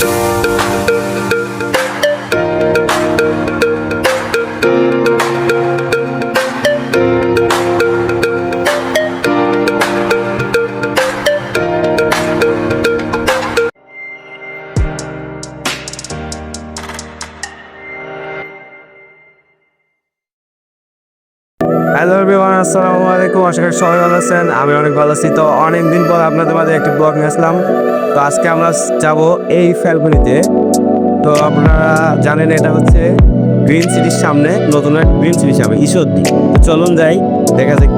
Thank you. Hello everyone আসসালামু আলাইকুম। আশা করি সবাই ভালো আছেন। আমি অনেক ভালো আছি। তো অনেক দিন পর আপনাদের মাঝে একটি ব্লগ নিয়ে আসলাম। তো আজকে আমরা যাব এই ফ্যালকনিতে তো আপনারা জানেন এটা হচ্ছে গ্রিন সিটির সামনে নতুন এক গ্রিন সিটির সামনে, ঈশ্বরদী। তো চলুন যাই, দেখা যাক।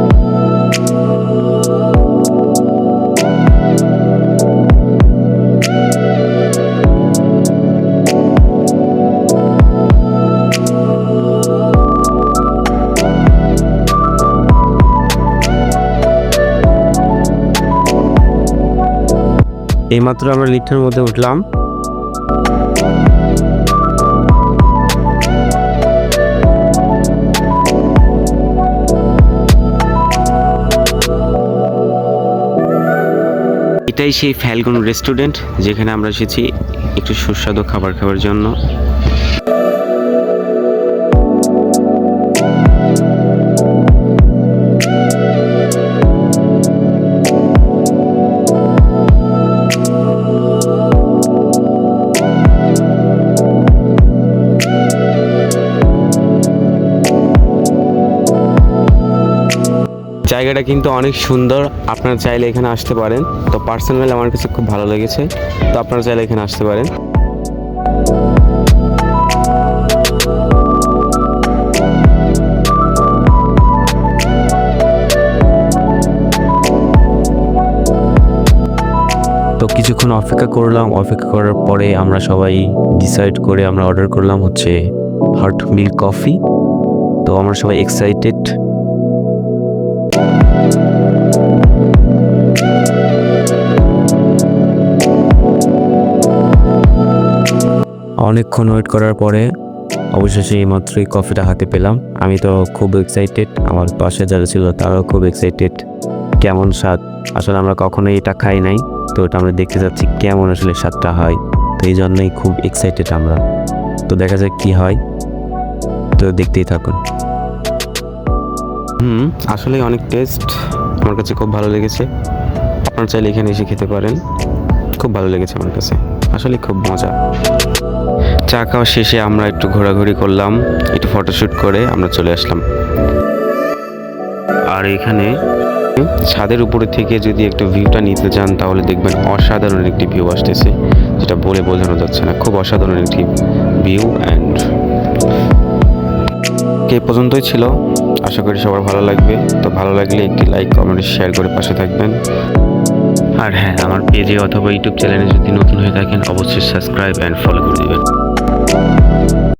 এইমাত্র আমরা লিফটের মধ্যে উঠলাম। এটাই সেই ফ্যালগুন রেস্টুরেন্ট, যেখানে আমরা এসেছি একটু সুস্বাদু খাবার খাওয়ার জন্য। জায়গাটা কিন্তু অনেক সুন্দর। আপনারা চাইলে এখানে আসতে পারেন। তো পার্সোনালি আমার কাছে খুব ভালো লেগেছে। তো আপনারা চাইলে এখানে আসতে পারেন। তো কিছুক্ষণ অপেক্ষা করলাম। অপেক্ষা করার পরে আমরা সবাই ডিসাইড করে আমরা অর্ডার করলাম হচ্ছে হট মিল্ক কফি তো আমরা সবাই এক্সাইটেড অনেকক্ষণ ওয়েট করার পরে অবশেষে এই মাত্রই কফিটা হাতে পেলাম। আমি তো খুব এক্সাইটেড আমার পাশে যারা ছিল তারাও খুব এক্সাইটেড কেমন স্বাদ? আসলে আমরা কখনোই এটা খাই নাই। তো এটা আমরা দেখতে যাচ্ছি কেমন আসলে স্বাদটা হয়। তো এই জন্যই খুব এক্সাইটেড আমরা। তো দেখা যাক কি হয়। তো দেখতেই থাকুন। হুম, আসলে অনেক টেস্ট আমার কাছে খুব ভালো লেগেছে। আপনারা চাইলে এখানে এসে খেতে পারেন। খুব ভালো লেগেছে আমার কাছে। আসলে খুব মজা। চা খাওয়া শেষে আমরা একটু ঘোরাঘুরি করলাম, একটু ফটোশ্যুট করে আমরা চলে আসলাম। আর এখানে ছাদের উপরে থেকে যদি একটু ভিউটা নিতে চান, তাহলে দেখবেন অসাধারণ একটি ভিউ আসতেছে, যেটা বলে বোঝানো যাচ্ছে না। খুব অসাধারণ একটি ভিউ অ্যান্ড কে পর্যন্তই ছিল। আশা করি সবার ভালো লাগবে। তো ভালো লাগলে একটি লাইক কমেন্ট শেয়ার করে পাশে থাকবেন। আর হ্যাঁ আমার পেজে অথবা ইউটিউব চ্যানেলে যদি নতুন হয়ে থাকেন, অবশ্যই সাবস্ক্রাইব অ্যান্ড ফলো করে দেবেন।